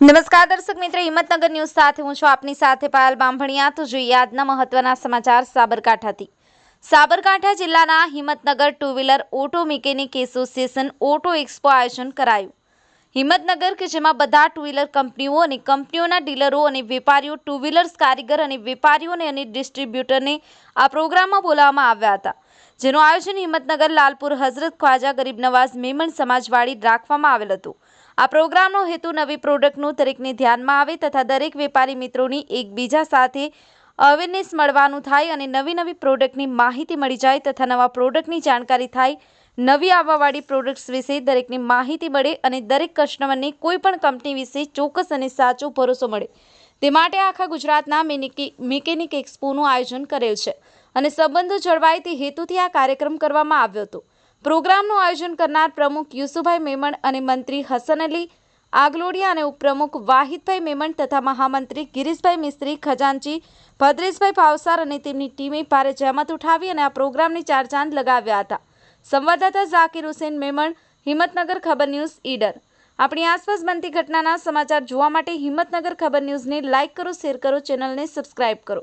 નમસ્કાર દર્શક મિત્રો, હિંમતનગર ન્યૂઝ સાથે હું છું આપની સાથે પાયલ બાંભણિયા. તો જોઈએ આજના મહત્વના સમાચાર સાબરકાંઠાથી. સાબરકાંઠા જિલ્લાના Himmatnagar two wheeler auto mechanic association auto expo આયોજન કરાયું. હિંમતનગર કે જેમાં બધા ટુ વ્હીલર કંપનીઓ અને કંપનીઓના ડીલરો અને વેપારીઓ ટુ વ્હીલર્સ કારીગર અને વેપારીઓને અને ડિસ્ટ્રીબ્યુટરને આ પ્રોગ્રામમાં બોલાવવામાં આવ્યા હતા. જેનું આયોજન હિંમતનગર, લાલપુર, હઝરત ખ્વાજા, ગરીબ નવાઝ, મેમણ સમાજવાડી રાખવામાં આવેલ હતું. આ પ્રોગ્રામનો હેતુ નવી પ્રોડક્ટનું દરેકને ધ્યાનમાં આવે તથા દરેક વેપારી મિત્રોની એકબીજા સાથે અવેરનેસ મળવાનું થાય અને નવી નવી પ્રોડક્ટની માહિતી મળી જાય તથા નવા પ્રોડક્ટની જાણકારી થાય, નવી આવવાવાળી પ્રોડક્ટ્સ વિશે દરેકની માહિતી મળે અને દરેક કસ્ટમરને કોઈ પણ કંપની વિશે ચોક્કસ અને સાચો ભરોસો મળે. તે માટે આખા ગુજરાતના મિકેનિક એક્સપોનું આયોજન કરેલ છે. અને સંબંધો જળવાય તે હેતુથી આ કાર્યક્રમ કરવામાં આવ્યો હતો. પ્રોગ્રામનું આયોજન કરનાર પ્રમુખ યુસુભાઈ મેમણ અને મંત્રી હસન અલી, આગલોડિયા અને ઉપપ્રમુખ વાહિદભાઈ મેમણ તથા મહામંત્રી ગિરીશભાઈ મિસ્ત્રી, ખજાનચી ભદ્રેશભાઈ ભાવસાર અને તેમની ટીમે ભારે જહેમત ઉઠાવી અને આ પ્રોગ્રામની ચાર ચાંદ લગાવ્યા હતા. સંવાદદાતા ઝાકીર હુસેન મેમણ, હિંમતનગર ખબર ન્યૂઝ, ઈડર. આપણી આસપાસ બનતી ઘટનાના સમાચાર જોવા માટે હિંમતનગર ખબર ન્યૂઝને લાઇક કરો, શેર કરો, ચેનલને સબસ્ક્રાઇબ કરો.